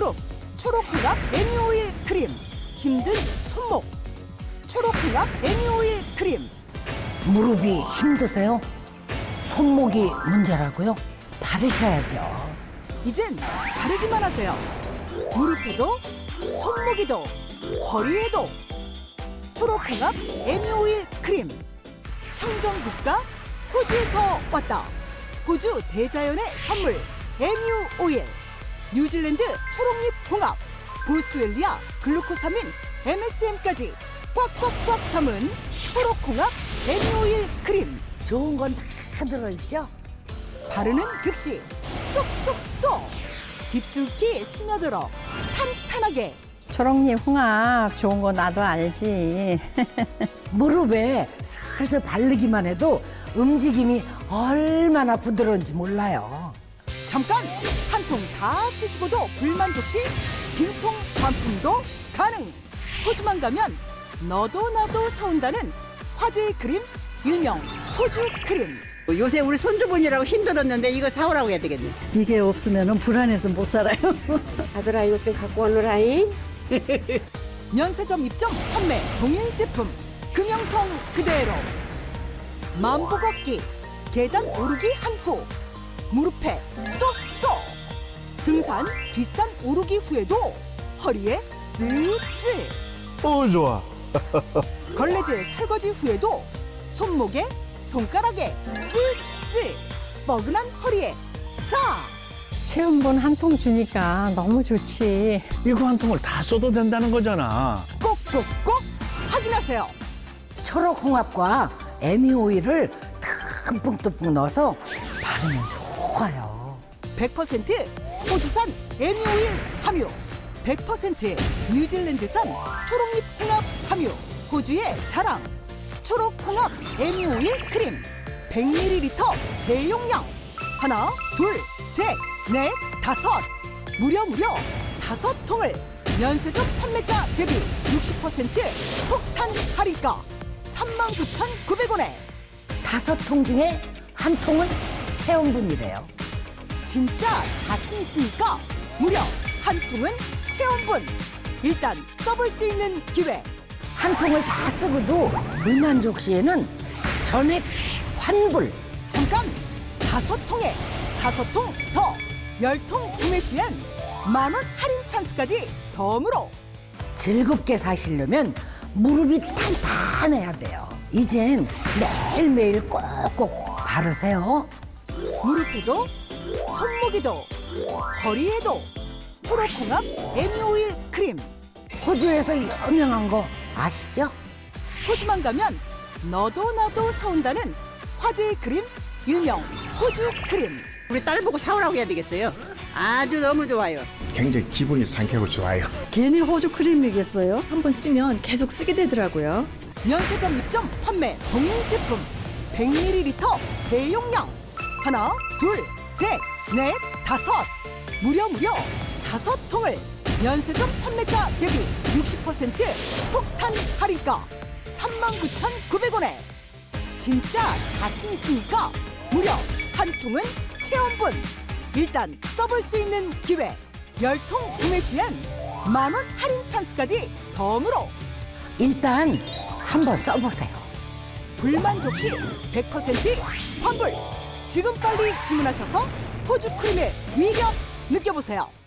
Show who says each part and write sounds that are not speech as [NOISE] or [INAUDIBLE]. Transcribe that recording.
Speaker 1: 무릎 초록홍합 애미오일 크림 힘든 손목 초록홍합 애미오일 크림
Speaker 2: 무릎이 힘드세요? 손목이 문제라고요? 바르셔야죠.
Speaker 1: 이젠 바르기만 하세요 무릎에도 손목에도 허리에도 초록홍합 애미오일 크림 청정국가 호주에서 왔다 호주 대자연의 선물 에뮤 오일 뉴질랜드 초록잎 홍합 보스웰리아 글루코사민 MSM까지 꽉꽉꽉 담은 초록홍합 에뮤 오일 크림
Speaker 2: 좋은 건 다 들어있죠?
Speaker 1: 바르는 즉시 쏙쏙쏙 깊숙이 스며들어 탄탄하게
Speaker 3: 초록잎 홍합 좋은 거 나도 알지. [LAUGHS]
Speaker 2: 무릎에 슬슬 바르기만 해도 움직임이 얼마나 부드러운지 몰라요.
Speaker 1: 잠깐 한 통 다 쓰시고도 불만족 시 빈통 반품도 가능 호주만 가면 너도 나도 사온다는 화제의 크림 일명 호주 크림
Speaker 4: 요새 우리 손주분이라고 힘들었는데 이거 사오라고 해야 되겠네.
Speaker 5: 이게 없으면 불안해서 못 살아요. [LAUGHS]
Speaker 4: 아들아 이거 좀 갖고 오너라잉.
Speaker 1: 면세점 [LAUGHS] 입점 판매 동일 제품 금형성 그대로 만보 걷기 계단 오르기 한후 무릎에 쏙쏙 등산 뒷산 오르기 후에도 허리에 쓱쓱
Speaker 6: 어 좋아.
Speaker 1: 걸레질 설거지 후에도 손목에 손가락에 쓱쓱 뻐근한 허리에 싹
Speaker 3: 체온분 한통 주니까 너무 좋지.
Speaker 6: 이거 한 통을 다 써도 된다는 거잖아.
Speaker 1: 꼭꼭꼭 확인하세요
Speaker 2: 초록 홍합과 에미 오일을 듬뿍듬뿍 넣어서 바르면 좋아 요.
Speaker 1: 100% 호주산 에미오일 함유 100% 뉴질랜드산 초록잎 홍합 함유 호주의 자랑 초록 홍합 에미오일 크림 100ml 대용량. 하나 둘셋넷 다섯. 무려 무려 다섯 통을 면세점 판매가 대비 60% 폭탄 할인가? 39,900원에
Speaker 2: 다섯 통 중에 한 통은 체온분이래요.
Speaker 1: 진짜 자신 있으니까 무려 한 통은 체험분 일단 써볼 수 있는 기회
Speaker 2: 한 통을 다 쓰고도 불만족 시에는 전액 환불.
Speaker 1: 잠깐 다섯 통에 다섯 통 더 열 통 구매 시엔 만 원 할인 찬스까지 덤으로
Speaker 2: 즐겁게 사시려면 무릎이 탄탄해야 돼요. 이젠 매일매일 꼭꼭 바르세요.
Speaker 1: 무릎에도 손목에도 허리에도 초록홍합 에미오일 크림
Speaker 2: 호주에서 유명한 거 아시죠?
Speaker 1: 호주만 가면 너도 나도 사온다는 화제의 크림 일명 호주 크림
Speaker 4: 우리 딸 보고 사오라고 해야 되겠어요. 아주 너무 좋아요.
Speaker 7: 굉장히 기분이 상쾌하고 좋아요.
Speaker 5: 괜히 호주 크림이겠어요? 한번 쓰면 계속 쓰게 되더라고요.
Speaker 1: 면세점 입점 판매 동일 제품 100ml 대용량 하나 둘 셋 넷 다섯. 무려 무려 다섯 통을 면세점 판매가 대비 60% 폭탄 할인가? 39,900원에. 진짜 자신 있으니까 무려 한 통은 체험분. 일단 써볼 수 있는 기회. 열 통 구매 시엔 만 원 할인 찬스까지 덤으로.
Speaker 2: 일단 한번 써보세요.
Speaker 1: 불만족 시 100% 환불. 지금 빨리 주문하셔서 호주 크림의 위력 느껴보세요.